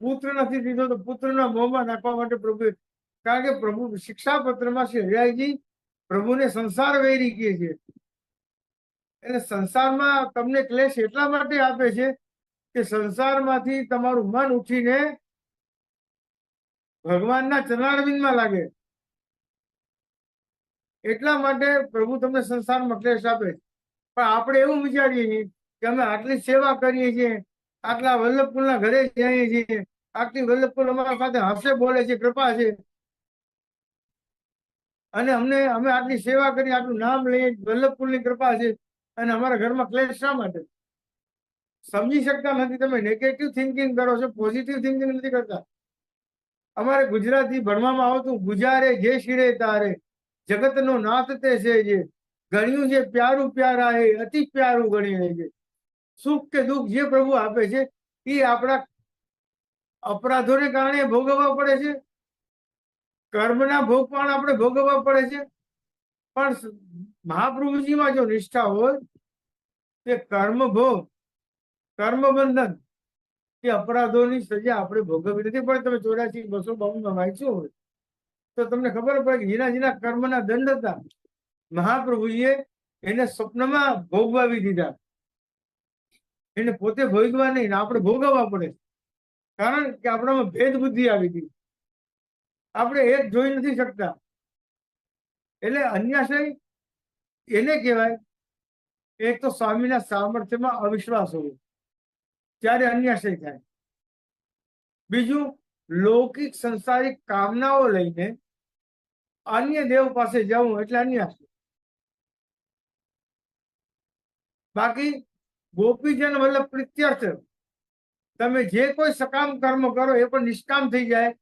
પુત્ર નથી દીધો તો પુત્રના મોંમાં નાખવા માટે પ્રભુ કારણ કે પ્રભુ શિક્ષાપત્રમાં શ્રી હરિયાજી પ્રભુને સંસાર વૈરી કહે છે એટલે સંસારમાં તમને ક્લેશ એટલા માટે આપે છે કે સંસારમાંથી તમારું મન ઉઠીને ભગવાનના ચરણારવિંદમાં લાગે એટલા માટે પ્રભુ તમને સંસારમાં ક્લેશ આપે. પણ આપણે એવું વિચારીએ છીએ કે અમે આટલી સેવા કરીએ છીએ આટલા વલ્લભકુલના ઘરે જઈએ છીએ. આટલી વલ્લભપુર અમારા સાથે હસે બોલે છે, કૃપા છે. અને અમને, અમે આટલી સેવા કરી, આટલું નામ લઈએ વલ્લભકુલની કૃપા છે. અને અમારા ઘરમાં ક્લેશ શા માટે? સમજી શકતા નથી તમે નેગેટિવ થિંકિંગ કરો છો પોઝિટિવ થિંકિંગ નથી કરતા. અમારે ગુજરાતી ભણવામાં આવતું ગુજારે જે શિરે તારે, જગતનો નાથ તે છે જે. ગણ્યું છે પ્યારું પ્યારા એ અતિ પ્યારું ગણીએ છે સુખ કે દુઃખ જે પ્રભુ આપે છે, એ આપણા અપરાધોને કારણે ભોગવવા પડે છે. કર્મના ભોગ પણ આપણે ભોગવવા પડે છે. પણ મહાપ્રભુજીમાં જો નિષ્ઠા હોય તે કર્મ ભોગ, કર્મ બંધન કે અપરાધોની સજા આપણે ભોગવવી નથી. પણ તમે ચોર્યાસી બસો બાવનમાં વાંચ્યું હોય, તો તમને ખબર પડે કે જીના જીના કર્મના દંડ હતા, મહાપ્રભુજીએ એને સ્વપ્નમાં ભોગવાવી દીધા. એને પોતે ભોગવા નહીં આપણે ભોગવવા પડે. કારણ કે આપણામાં ભેદ બુદ્ધિ આવી ગઈ. આપણે એ જોઈ નથી શકતા. એટલે અન્યાશય એને કહેવાય એક તો સ્વામીના સામર્થ્યમાં અવિશ્વાસ હોવો. ત્યારે અન્યાશય થાય. બીજું, લૌકિક સંસારિક કામનાઓ લઈને અન્ય દેવ પાસે જવું એટલે અન્યાશય. બાકી ગોપીજન વલ્લભ પ્રિત્યર્થ. તમે જે કોઈ સકામ કર્મ કરો, એ પણ નિષ્કામ થઈ જાય.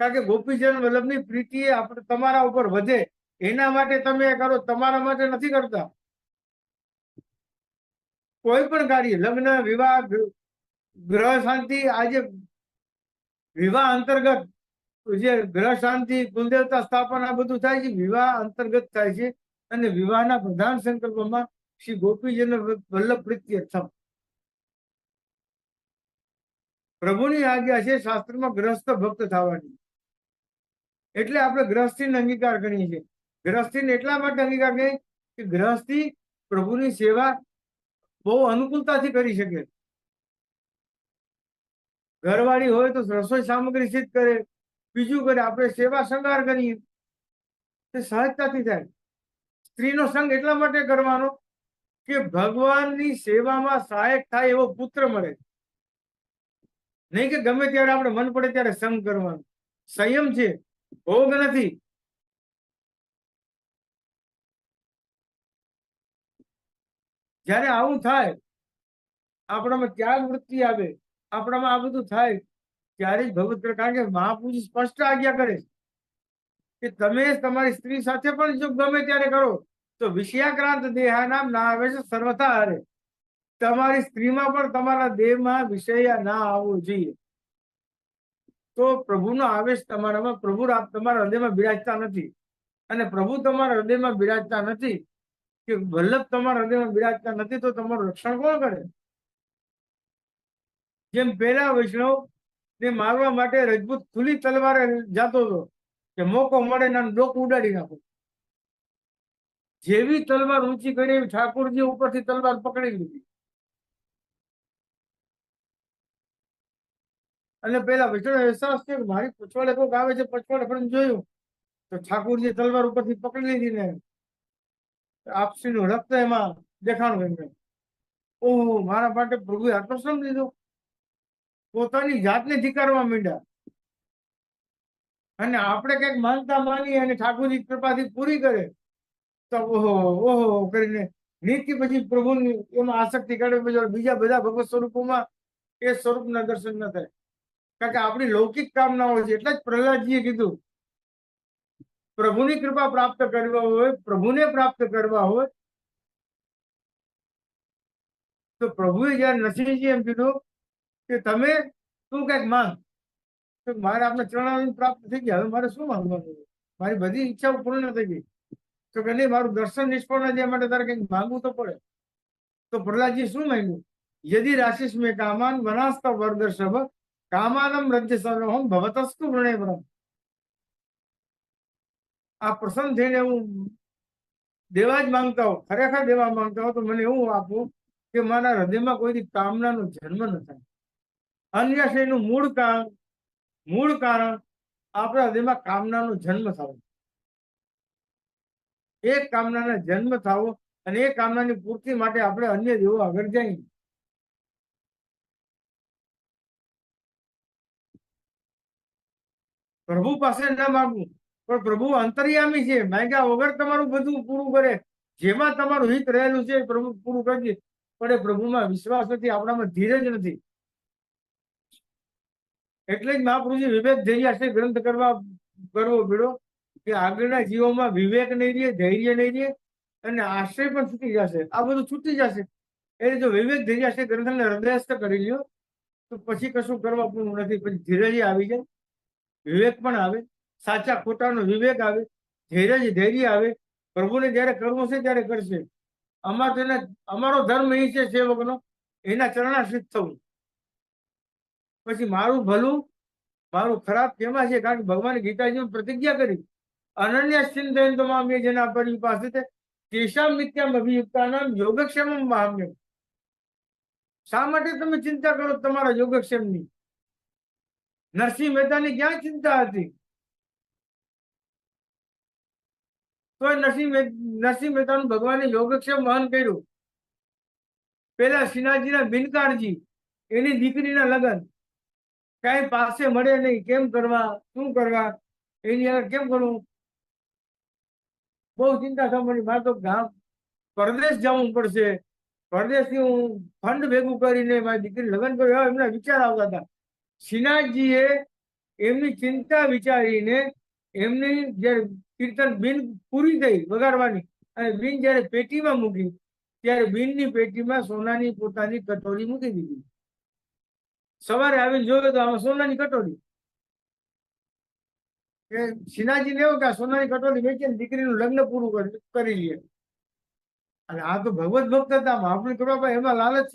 કારણ કે ગોપીજન વલ્લભની પ્રીતિ આપણે તમારા ઉપર વધે. એના માટે તમે કરો, તમારા માટે નથી કરતા. કોઈ પણ કાર્ય, લગ્ન, વિવાહ ગ્રહ શાંતિ, આજે વિવાહ અંતર્ગત જે ગ્રહ શાંતિ કુલદેવતા સ્થાપન, આ બધું થાય છે, વિવાહ અંતર્ગત થાય છે. અને વિવાહના પ્રધાન સંકલ્પમાં શ્રી ગોપીજન વલ્લભ પ્રીત્યર્થમ પ્રભુની આજ્ઞા છે શાસ્ત્રમાં ગ્રસ્ત ભક્ત થવાની. એટલે આપણે ગ્રહસ્થીને અંગીકાર કરીએ છીએ. ગ્રહસ્થીને એટલા માટે અંગીકાર કરીએ કે ગ્રહસ્થી પ્રભુની સેવા બહુ અનુકૂળતાથી કરી શકે. ઘરવાળી હોય તો રસોઈ સામગ્રી સિદ્ધ કરે, બીજું કરે, આપણે સેવા શૃંગાર કરીએ. તે સહજતાથી થાય. સ્ત્રીનો સંગ એટલા માટે કરવાનો કે ભગવાનની સેવામાં સહાયક થાય એવો પુત્ર મળે. નહીં કે ગમે ત્યારે આપણે મન પડે ત્યારે સંગ કરવાનો. સંયમ છે, ભોગ નથી. જ્યારે આવું થાય, આપણામાં ત્યાગ વૃત્તિ આવે, આપણામાં આ બધું થાય, ત્યારે જ ભગવત કારણ કે મહાપુરુષ સ્પષ્ટ આજ્ઞા કરે છે કે તમે તમારી સ્ત્રી સાથે પણ જો ગમે ત્યારે કરો તો વિષયાક્રાંત દેહાનામ ના આવે છે સર્વથા હરે. તમારી સ્ત્રીમાં પણ તમારા દેહમાં વિષય ના આવવો જોઈએ. તો પ્રભુનો આવેશ તમારામાં પ્રભુ તમારા હૃદયમાં બિરાજતા નથી. અને પ્રભુ તમારા હૃદયમાં બિરાજતા નથી કે વલ્લભ તમારા હૃદયમાં બિરાજતા નથી તો તમારું રક્ષણ કોણ કરે? જેમ પેલા વૈષ્ણવ ને મારવા માટે રજપૂત ખુલ્લી તલવારે જાતો હતો કે મોકો મળે ને આનું ઉડાડી નાખો. જેવી તલવાર ઊંચી કરી એવી ઠાકોરજી ઉપરથી તલવાર પકડી લીધી. અને પેલા વિચારો અહેસાસ થયો મારી પછવાડે કોક આવે છે, પછવાડે ફરીને જોયું. તો ઠાકોરજી તલવાર ઉપરથી પકડી લીધી ને આપસીનું રક્ત એમાં દેખાણું એમને. ઓહો, મારા માટે પ્રભુએ આટલો શ્રમ લીધો. પોતાની જાતને ધિકારવા માંડ્યા. અને આપણે કંઈક માનતા માની અને ઠાકોરજી કૃપાથી પૂરી કરે ઓહો ઓહો, કરીને નીતિ પછી પ્રભુની એમાં આસક્તિ પછી બીજા બધા ભગવત સ્વરૂપોમાં એ સ્વરૂપના દર્શન ન થાય કારણ કે આપણી લૌકિક કામનાઓ છે, એટલે જ પ્રહલાદજીએ કીધું, પ્રભુની કૃપા પ્રાપ્ત કરવા હોય, પ્રભુને પ્રાપ્ત કરવા હોય, તો પ્રભુએ જયારે નસીજી એમ કીધું કે તમે તું કંઈક માંગ, તો મારે આપણે ચરણાવી પ્રાપ્ત થઈ ગયા, હવે મારે શું માંગવાનું? મારી બધી ઈચ્છાઓ પૂર્ણ થઈ ગઈ તો કે મારું દર્શન નિષ્ફળ ના માટે તારે કંઈક માંગવું તો પડે. તો પ્રહલાદજી શું માંગ્યું? યદિ રાશિસ મેં કામાન વનાસ્તા વરદર્શભ, કામાનમ રજ્ય સર્વહમ ભવતસ્તુ વૃણેવરમ. આ પ્રસન્ન થઈને હું દેવા જ માંગતા હો ખરેખર દેવા માંગતા હો તો મને એવું આપવું કે મારા હૃદયમાં કોઈ કામનાનો જન્મ ન થાય. અન્યશ્રેયનું મૂળ કારણ મૂળ કારણ આપણા હૃદયમાં કામનાનો જન્મ થવો એક કામનાનો જન્મ થવો અને એ કામનાની પૂર્તિ માટે આપણે અન્ય દેવો આગળ જઈએ. પ્રભુ પાસે ન માગવું, પણ પ્રભુ અંતર્યામી છે. માંગ્યા વગર તમારું બધું પૂરું કરે. જેમાં તમારું હિત રહેલું છે પ્રભુ પૂરું કરજે. પણ એ પ્રભુમાં વિશ્વાસ નથી, આપણામાં ધીરજ નથી. એટલે જ મહાપ્રભુજી વિવેક છે ગ્રંથ કરવા કરવો પડ્યો કે આગળના જીવોમાં વિવેક નહીં રહે, ધૈર્ય નહીં રહે અને આશ્રય પણ છૂટી જશે. આ બધું છૂટી જશે. એટલે જો વિવેક, ધૈર્ય ગ્રંથને હૃદયસ્થ કરી લ્યો, તો પછી કશું કરવા પૂરું નથી. પછી ધીરજ આવી જાય. વિવેક પણ આવે. સાચા ખોટાનો વિવેક આવે. ધૈર્ય ધૈર્ય આવે. પ્રભુને જયારે કરવું છે ત્યારે કરશે. અમાર તો અમારો ધર્મ એ છે સેવકનો. એના ચરણાશ્રિત થવું. પછી મારું ભલું, મારું ખરાબ કેમાં છે? કારણ કે ભગવાન ગીતાજી પ્રતિજ્ઞા કરી. અનન્ય ચિંતન તમામ જેના પરી પાસે છે. કેશામ નિત્યમ અભિયુક્તાનામ યોગક્ષેમ મહામ્યમ શા માટે તમે ચિંતા કરો તમારા યોગક્ષેમની? નરસિંહ મહેતાની ક્યાં ચિંતા હતી? તો નરસિંહ નરસિંહ મહેતાનું ભગવાને યોગક્ષેમ વહન કર્યું. પેલા શ્રીનાથજીના બિનકારજી એની દીકરીના લગ્ન. કઈ પાસે મળે નહીં. કેમ કરવા? શું કરવા? એની આગળ કેમ કરવું? બહુ ચિંતા થવા મળી મારે તો ગામ, પરદેશ જવું પડશે. પરદેશથી હું ફંડ ભેગું કરીને મારી દીકરી લગ્ન કર્યું એમના વિચાર આવતા હતા. શ્રીનાથજીએ એમની ચિંતા વિચારીને એમની જ્યારે કીર્તન બિન પૂરી થઈ વગાડવાની અને બિન જ્યારે પેટીમાં મૂકી, ત્યારે બિનની પેટીમાં સોનાની પોતાની કટોરી મૂકી દીધી. સવારે આવીને જોયું તો આમાં સોનાની કટોરી. કે શ્રીનાથજી ને એવું કે સોનાની કટોરી વેચીને દીકરીનું લગ્ન પૂરું કરી- લઈએ અને આ તો ભગવત ભક્ત હતા આપણી કૃપા એમાં લાલચ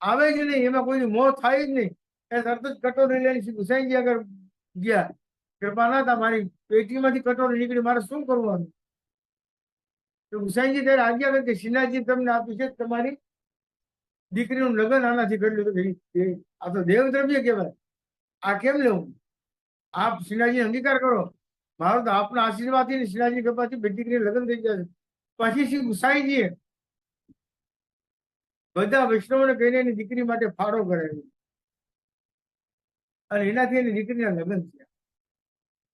આવે જ નહીં, એમાં કોઈ મોહ થાય જ નહીં. એ તરત જ કટોરી લઈને ગુસાઈજી આગળ ગયા. કૃપા ના હતા મારી પેટીમાંથી કટોરી નીકળી, મારે શું કરવાનું? તો ગુસાઈજી ત્યારે આજ્ઞા કરી કે શ્રીનાથજી તમને આપ્યું છે, તમારી દીકરીનું લગ્ન આનાથી કે આ તો દેવ દ્રવ્ય કહેવાય. આ કેમ લેવું? આપ શ્રીનાથજી અંગીકાર કરો મારો તો આપના આશીર્વાદથી શ્રીનાથજી કૃપાથી બે દીકરી લગ્ન થઈ જશે પછી શ્રી ગુસાઈજીએ બધા વૈષ્ણવને કહીને એની દીકરી માટે ફાળો કરેલો અને એનાથી એની દીકરીના લગ્ન થયા.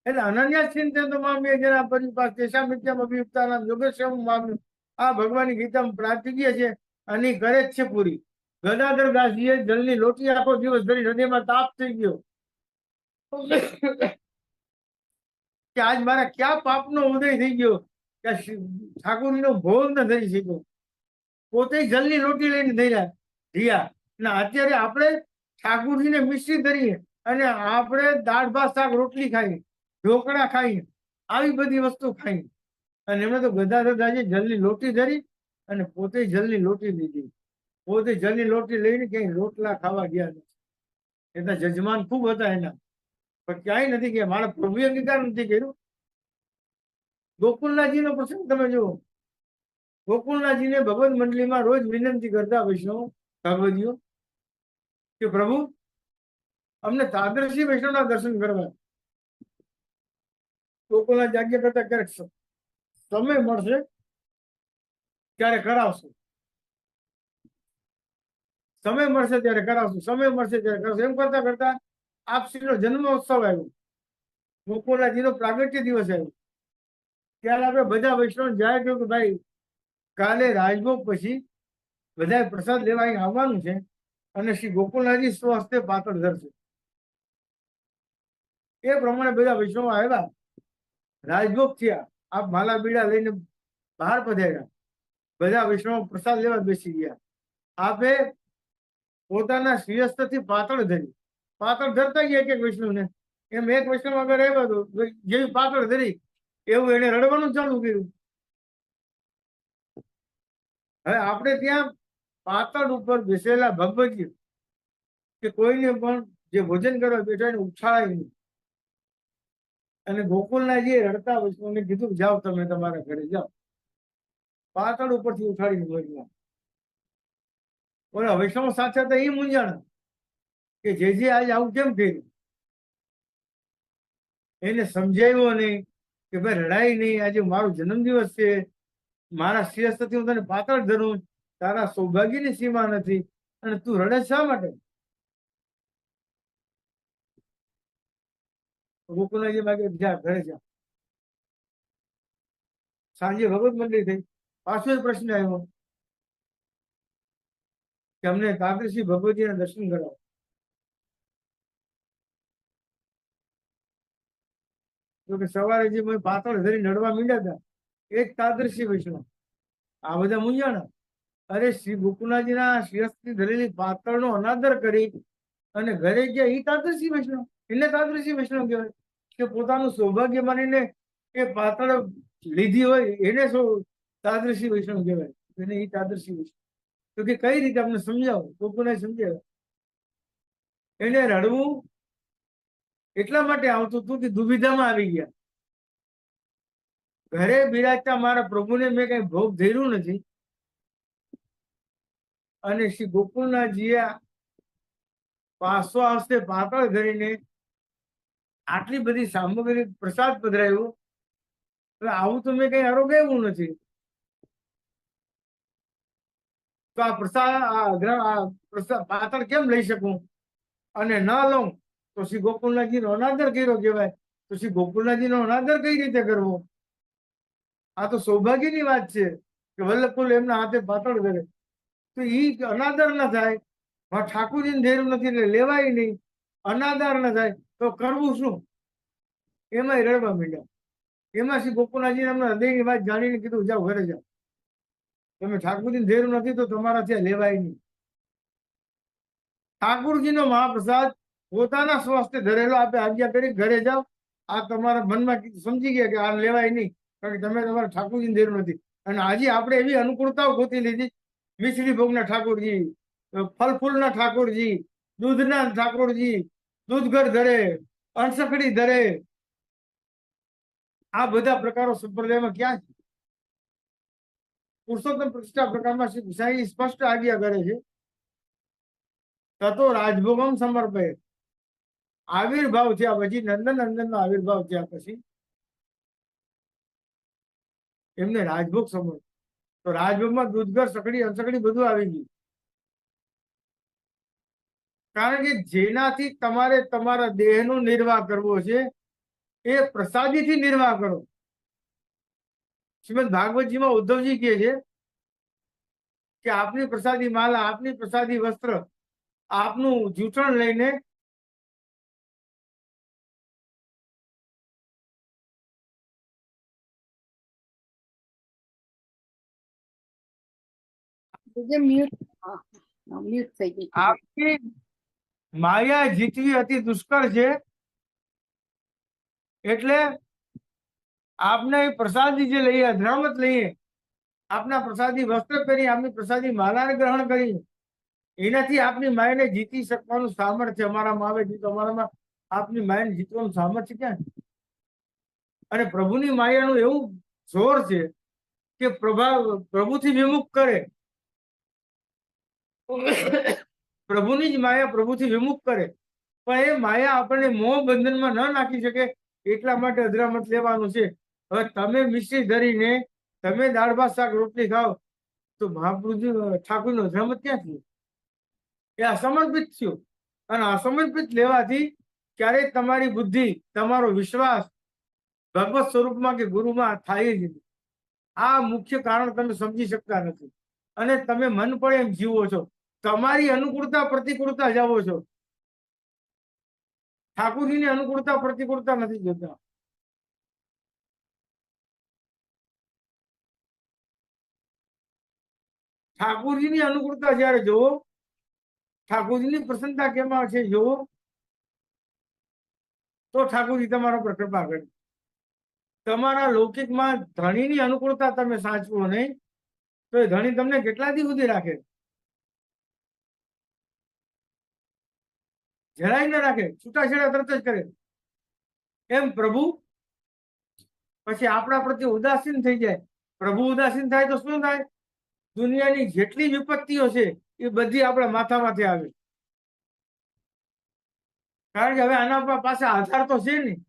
એટલે અનન્યા ચિંતન મામ્ય જેના પરિપાસ તેશા મિત્યમ અભિયુક્તાનામ યોગેશ્વર મામ્યું આ ભગવાનની ગીતામાં પ્રાર્થીય છે. અને કરે જ છે પૂરી. ગદાધર દાસજીએ જલની લોટી આખો દિવસ ધરી હૃદયમાં તાપ થઈ ગયો. કે આજ મારા ક્યાં પાપનો ઉદય થઈ ગયો? કે ઠાકોરજીનો ભોગ ન થઈ શક્યો. પોતે જલની રોટી લઈને ધર્યા. ધ્યા. અને અત્યારે આપણે ઠાકોરજીને મિશ્રી કરીએ અને આપણે દાળ, ભાત, શાક, રોટલી ખાઈએ. ઢોકળા ખાઈએ. આવી બધી વસ્તુ ખાઈએ. અને એમણે તો બધા દાદાજી જલની લોટી ધરી અને પોતે જલની લોટી લીધી. પોતે જલની લોટી લઈને ક્યાંય રોટલા ખાવા ગયા નથી. એના જજમાન ખૂબ હતા એના. પણ ક્યાંય નથી કે મારા પ્રભુએ અંગીકાર નથી કર્યું. ગોકુલનાથજી નો પ્રસંગ તમે જુઓ. ગોકુલનાથજીને ભગવત મંડળીમાં રોજ વિનંતી કરતા વૈષ્ણવ, ભાગવતીઓ, કે પ્રભુ, અમને તાદર્શી વૈષ્ણવના દર્શન કરવા. ગોકુલનાથ આજ્ઞા કરતા ક્યારેક સમય મળશે, ત્યારે કરાવશું. સમય મળશે, ત્યારે કરાવશું. સમય મળશે, ત્યારે કરાવશું. એમ કરતા કરતા આપશ્રીનો જન્મોત્સવ આવ્યો. ગોકુલનાથજીનો પ્રાગટ્ય દિવસ આવ્યો. ત્યારે આપણે બધા વૈષ્ણવ જાહેર કર્યું કે ભાઈ, કાલે રાજભોગ પછી બધાએ પ્રસાદ લેવા અહીં આવવાનું છે અને શ્રી ગોકુલનાથજી સ્વહસ્તે પાતળ ધરશે. એ પ્રમાણે બધા વૈષ્ણવો આવ્યા. રાજભોગ થયા. આપ માલા બીડા લઈને બહાર પધાર્યા. બધા વૈષ્ણવો પ્રસાદ લેવા બેસી ગયા. આપે પોતાના શ્રીહસ્તથી પાતળ ધરી. પાતળ ધરતા ગયા એક એક વૈષ્ણવને. એમ એક વૈષ્ણવ આગળ રહેવા તો જેવી પાતળ ધરી, એવું એને રડવાનું ચાલુ કર્યું. હવે આપણે ત્યાં પાતળ ઉપર બેસેલા ભગવતજી કે કોઈને પણ જે ભોજન કરવા બેઠા એને ઉછાળાય નહીં. અને ગોકુલના જે રડતા વૈષ્ણવને કીધું, જાઓ તમે તમારા ઘરે, જાઓ. પાતળ ઉપરથી ઉઠાડીને ભોજન બોલો વૈષ્ણવ સાથે તો એ મૂંઝાણા. કે જે જે આજે આવું કેમ કર્યું? એને સમજાવ્યો નહીં કે ભાઈ રડાય નહીં, આજે મારો જન્મદિવસ છે. મારા શ્રેષ્ઠથી હું તને પાતળ ધરું. તારા સૌભાગ્યની સીમા નથી. અને તું રડે શા માટે? ગોકુલજી માગે ઘરે જા. સાંજે ભગવત મંડળી થઈ. પાછો પ્રશ્ન આવ્યો કે અમને કાગરશ્રી ભગવતીના દર્શન કરાવો. તો સવારે જે પાતળ ધરી નડવા મીંડ્યા હતા એ જ વૈષ્ણવ. આ બધા મૂંઝાણા. અરે શ્રી ગોકુળાજીના શિરસ્થી ધરેલી પાતળનો અનાદર કરી અને ઘરે ગયા, એ તાદર્શી વૈષ્ણવ. એટલે તાદર્શી વૈષ્ણવ કહેવાય કે પોતાનું સૌભાગ્ય માનીને એ પાતળ લીધી હોય, એને શું તાદર્શી વૈષ્ણવ કહેવાય. એને એ તાદર્શી વૈષ્ણવ. તો કે કઈ રીતે આપણે સમજાવો? ગોકુળને સમજાવે એને રડવું એટલા માટે આવતું હતું કે દુવિધામાં આવી ગયા. ઘરે બિરાજતા મારા પ્રભુને મેં કઈ ભોગ ધર્યું નથી. અને શ્રી ગોકુળનાથજીએ પાતળ ધરીને આટલી બધી સામગ્રી પ્રસાદ પધરાયો એટલે આવું તો મેં કઈ આરોગ્યું નથી. તો આ પ્રસાદ પાતળ કેમ લઈ શકું? અને ન લઉં. તો શ્રી ગોકુળનાથજી નો અનાદર કર્યો કહેવાય. તો શ્રી ગોકુળનાથજી નો અનાદર કઈ રીતે કરવો? આ તો સૌભાગ્યની વાત છે કે વલ્લભકુલ એમના હાથે પાતળ કરે. તો ઈ અનાદર ના થાયમાં ઠાકોરજીને ધેરું નથી એટલે લેવાય નહીં. અનાદર ના થાય તો કરવું શું? એમાંય રડવા માંડ્યા. એમાં શ્રી ગોકુલનાથજી એમના હૃદયની વાત જાણીને કીધું, જાઓ ઘરે જાઓ. તમે ઠાકોરજીને ધેરું નથી તો તમારા ત્યાં લેવાય નહીં. ઠાકોરજીનો મહાપ્રસાદ પોતાના સ્વાસ્થ્ય ધરેલો આપે, આજ્ઞા કરી ઘરે જાઓ. આ તમારા મનમાં સમજી ગયા કે આ લેવાય નહીં, કારણ કે તમે તમારા ઠાકોરજીને ધેરું નથી. અને આજે આપણે એવી અનુકૂળતાઓ ગોતી લીધી. મિશ્રી ભોગના ઠાકોરજી ફલ ફૂલના ઠાકોરજી, દૂધના ઠાકોરજી, દૂધઘર ધરે, અણસખડી ધરે. આ બધા પ્રકારો સંપ્રદાયમાં ક્યાં છે? પુરુષોત્તમ પ્રતિષ્ઠા પ્રકારમાં શ્રી ગુસાઈ સ્પષ્ટ આજ્ઞા કરે છે. તતો રાજભોગમ સમર્પે આવિર્ભાવ થયા પછી નંદન નો આવિર્ભાવ થયા પછી એમને રાજભોગ સમજ તો રાજભોગમાં દૂધગર સકડી, અનસકડી બધું આવી ગયું. કારણ કે જેનાથી તમારે તમારા દેહનો નિર્વાહ કરવો છે, એ પ્રસાદીથી નિર્વાહ કરો. શ્રીમદ ભાગવતજીમાં ઉદ્ધવજી કહે છે કે આપની પ્રસાદી માલા, આપની પ્રસાદી વસ્ત્ર આપનું જૂઠણ લઈને માયા જીતવી અતિ દુષ્કર છે? એટલે આપને પ્રસાદી જે લઈએ અધરામત લઈએ, આપના પ્રસાદી વસ્ત્ર પહેરી, આપની પ્રસાદી માલાને ગ્રહણ કરી. એનાથી આપની માયાને જીતી શકવાનું સામર્થ્ય અમારામાં આવે છે અમારામાં આપની માયાને જીતવાનું સામર્થ્ય ક્યાં? અને પ્રભુની માયાનું એવું જોર છે કે પ્રભાવ પ્રભુથી વિમુખ કરે. પ્રભુની જ માયા પ્રભુથી વિમુખ કરે. પણ એ માયા આપણને મોહ બંધનમાં ન નાખી શકે એટલા માટે અધરામત લેવાનું છે. હવે તમે મિશ્રી ધરીને તમે દાળ ભાત શાક, રોટલી ખાઓ તો મહાપ્રભુજી ઠાકોરનો અધરામત ક્યાં થયું એ અસમર્પિત થયું. અને અસમર્પિત લેવાથી ક્યારેય તમારી બુદ્ધિ, તમારો વિશ્વાસ ભગવત સ્વરૂપમાં કે ગુરુમાં થાય જ આ મુખ્ય કારણ તમે સમજી શકતા નથી. અને તમે મન પડે એમ જીવો છો. તમારી અનુકૂળતા, પ્રતિકૂળતા જાવો છો. ઠાકોરજીની અનુકૂળતા, પ્રતિકૂળતા નથી જોતા. ઠાકોરજીની અનુકૂળતા જયારે જોવો ઠાકોરજીની પ્રસન્નતા કેમ છે જોવો તો ઠાકોરજી તમારા પર કૃપા કરે. તમારા લૌકિકમાં ધણીની અનુકૂળતા તમે સાચવો નહીં, તો એ ધણી તમને કેટલા દી સુધી રાખે? જરાય ના રાખે, છૂટાછેડા તરત જ કરે. એમ પ્રભુ? પછી આપણા પ્રત્યે ઉદાસીન થઈ જાય. પ્રભુ ઉદાસીન થાય તો શું થાય? દુનિયાની જેટલી વિપત્તિઓ છે, એ બધી આપણા માથામાંથી આવે. કારણ કે હવે આના પાસે આધાર તો છે નહીં.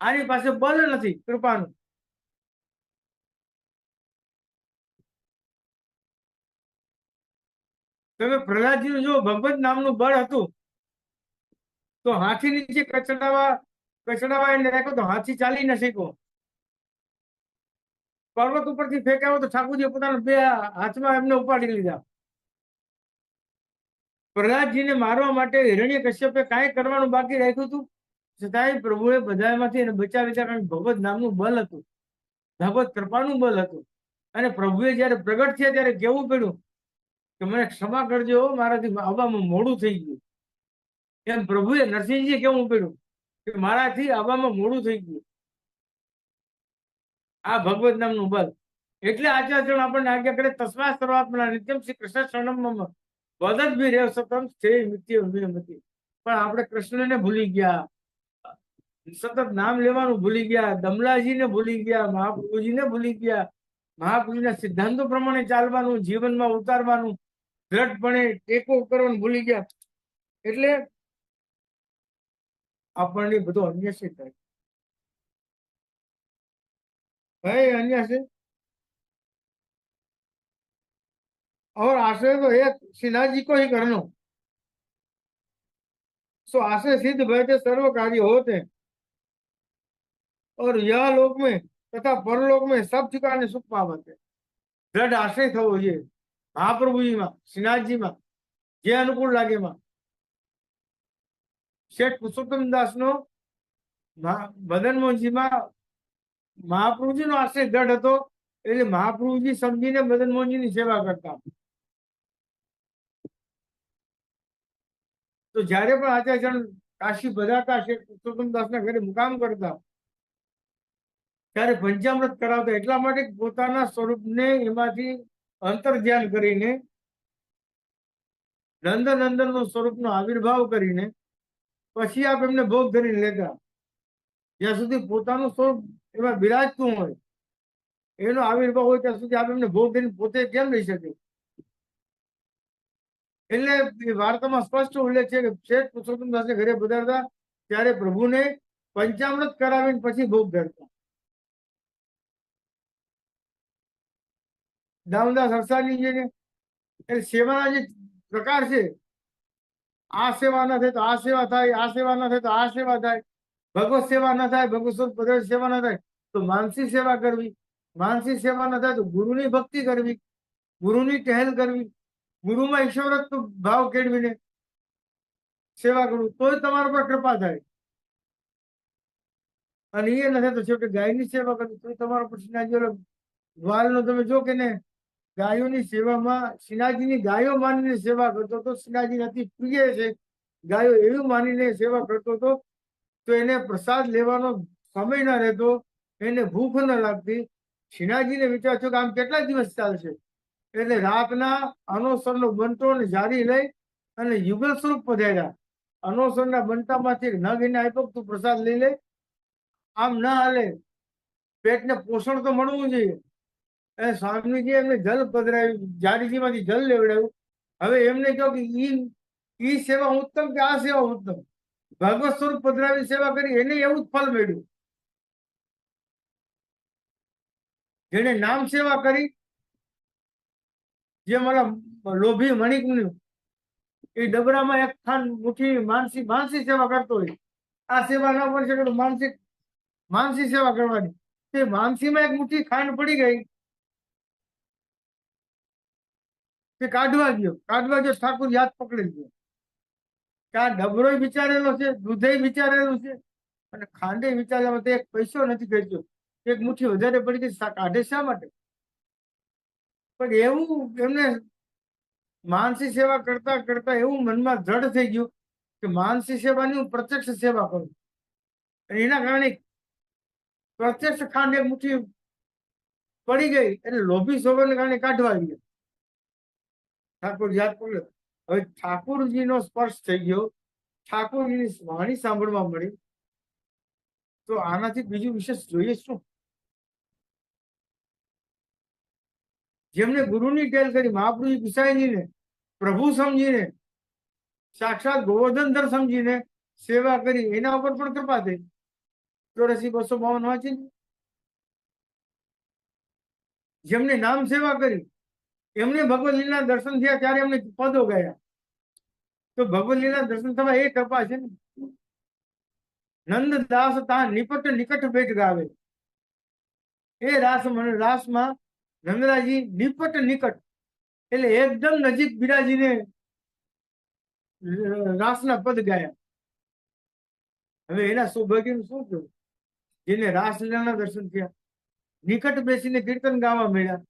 આની પાસે બળ નથી, કૃપાનું. તમે પ્રહલાદજીનું જો ભગવત નામનું બળ હતું. તો હાથી નીચે કચડાવા કચડાવા એને રાખ્યો તો હાથી ચાલી ન શક્યો. પર્વત ઉપરથી ફેંકાયો તો ઠાકોરજી પોતાના બે હાથમાં એમને ઉપાડી લીધા. પ્રહલાદજીને મારવા માટે હિરણ્ય કશ્યપે કાંઈ કરવાનું બાકી રાખ્યું હતું? છતાંય પ્રભુએ બધામાંથી એને બચાવી લીધા કારણ ભગવત નામનું બલ હતું. ભગવત કૃપાનું બલ હતું. અને પ્રભુએ જ્યારે પ્રગટ થયા ત્યારે કેવું પડ્યું? કે મને ક્ષમા કરજો મારાથી આવવામાં મોડું થઈ ગયું. એમ પ્રભુએ નરસિંહજી કેવું પડ્યું કે મારાથી આવવામાં મોડું થઈ ગયું. આ ભગવત નામનું બલ એટલે આચાર્ય આપણને આજ્ઞા કરે, તસ્મા સર્વાત્મના નિત્યમ શ્રી કૃષ્ણ શરણમ વદત બી રેવ સતમ સ્થે નિત્ય વિનમતી પણ આપણે કૃષ્ણને ભૂલી ગયા. સતત નામ લેવાનું ભૂલી ગયા. દમલાજીને ભૂલી ગયા. મહાપ્રભુજીને ભૂલી ગયા. મહાપ્રભુજીના સિદ્ધાંતો પ્રમાણે ચાલવાનું, જીવનમાં ઉતારવાનું, દ્રઢપણે ટેકો કરવાનું ભૂલી ગયા. એટલે આપણને બધો અન્ય છે થાય है अन्य से और आश्रय तो एक सिन्हा जी को ही करनो सो आश्रय सिद्ध भय सर्व कार्य होते हैं और यह लोक में तथा परलोक में सब ठिकाने सुख पावत है દ્રઢ આશ્રય થવો જોઈએ મહાપ્રભુજીમાં શ્રીનાથજીમાં જે અનુકૂળ લાગે એમાં શેઠ પુરુષોત્તમ દાસ નો મદન મોહનજીમાં મહાપ્રભુજીનો આશ્રય દઢ હતો, એટલે મહાપ્રભુજી સમજીને મદન મોહનજીની સેવા કરતા. તો જ્યારે પણ આચાર્ય કાશી બધાતા શેઠ પુરુષોત્તમ દાસના ઘરે મુકામ કરતા, ત્યારે પંચામૃત કરાવતા, એટલા માટે પોતાના સ્વરૂપને એમાંથી અંતર ધ્યાન કરીને નંદન સ્વરૂપ સ્વરૂપનો આવિર્ભાવ કરીને પછી આપ એમને ભોગ ધરીને લેતા. જ્યાં સુધી પોતાનું સ્વરૂપ એમાં બિરાજતું હોય, એનો આવિર્ભાવ હોય ત્યાં સુધી આપ એમને ભોગ ધરીને પોતે કેમ લઈ શકે? એટલે વાર્તામાં સ્પષ્ટ ઉલ્લેખ છે કે શેઠ પુરુષોત્તમ દાસને ઘરે પધારતા ત્યારે પ્રભુને પંચામૃત કરાવીને પછી ભોગ ધરતા. દામદાસ હરસાણીજીને એ સેવાના જે પ્રકાર છે આ સેવા ના થાય તો આ સેવા થાય આ સેવા ના થાય તો આ સેવા થાય. ભગવત સેવા ના થાય, ભગવત સેવા ના થાય તો માનસી સેવા કરવી. માનસી સેવા ના થાય તો ગુરુની ભક્તિ કરવી. ગુરુની ટહેલ કરવી. ગુરુમાં ઈશ્વરત્વ ભાવ કેળવીને સેવા કરવું. તોય તમારા પર કૃપા થાય. અને એ નથી તો છેવટે ગાયની સેવા કરવી. તો તમારા પર શ્રીનાથજી નો તમે જો કે ને ગાયોની સેવામાં શ્રીનાથજીની ગાયો માનીને સેવા કરતો હતો. શ્રીનાથજી અતિ પ્રિય છે. ગાયો એવું માનીને સેવા કરતો હતો તો એને પ્રસાદ લેવાનો સમય ના રહેતો, એને ભૂખ ન લાગતી. શ્રીનાથજીને વિચાર થયો કે આમ કેટલા દિવસ ચાલશે? એટલે રાતના અનોસરનો બંટો અને જારી લઈ અને યુગલ સ્વરૂપ પધાર્યા. અનોસરના બંટામાંથી ન એને આપ્યો તું પ્રસાદ લઈ લે. આમ ના હાલે. પેટને પોષણ તો મળવું જોઈએ. અને સ્વામીજી એમને જલ પધરાવ્યું જાડીજીમાંથી જલ લેવડાવ્યું. હવે એમને કહ્યું કે ઈ સેવા ઉત્તમ કે આ સેવા ઉત્તમ? ભગવત સ્વરૂપ પધરાવી સેવા કરી, એને એવું જ ફળ મળ્યું. જેને નામ સેવા કરી, જે મારા લોભી મણિકનું એ ડબરામાં એક ખાન મુઠ્ઠી માનસી માનસી સેવા કરતો હોય. આ સેવા ના કરી શકે માનસિક માનસી સેવા કરવાની. તે માનસીમાં એક મુઠ્ઠી ખાંડ પડી ગઈ. તે કાઢવા ગયો. કાઢવા ગયો, ઠાકુર યાદ પકડી ગયો કે આ ડબરોય વિચારેલો છે, દૂધે વિચારેલું છે. અને ખાંડે વિચારેલા એક પૈસો નથી ખેંચ્યો એક મુઠ્ઠી વધારે પડી ગઈ કાઢે શા માટે? પણ એવું એમને માનસી સેવા કરતા કરતા એવું મનમાં દ્રઢ થઈ ગયું કે માનસી સેવાની હું પ્રત્યક્ષ સેવા કરું. અને એના કારણે પ્રત્યક્ષ ખાંડ એક મુઠ્ઠી પડી ગઈ, એટલે લોભી સ્વભાવને કારણે કાઢવા ગયા ઠાકોર યાદ પકડ્યો હવે ઠાકોરજીનો સ્પર્શ થઈ ગયો. ઠાકોરજીની વાણી સાંભળવા મળી. તો આનાથી બીજું વિશેષ જોઈએ શું? જેમને ગુરુની ટેલ કરી મહાપ્રભુ ગુસાઈજીને પ્રભુ સમજીને, સાક્ષાત ગોવર્ધનધર સમજીને સેવા કરી, એના ઉપર પણ કૃપા થઈ. ચોરાસી, બસો બાવન વાંચી જેમને નામ સેવા કરી એમને ભગવદ લીલા દર્શન થયા ત્યારે એમને પદો ગયા. તો ભગવદ લીલા દર્શન થવા એ કૃપા છે ને. નંદદાસ તા નિપટ નિકટ ભેટ ગાવે. એ રાસ રાસમાં નંદરાજી નિપટ નિકટ એટલે એકદમ નજીક બિરાજીને રાસના પદ ગાયા. હવે એના સૌભાગ્યનું શું થયું? જેને રાસલીલાના દર્શન થયા. નિકટ બેસીને કીર્તન ગાવા મળ્યા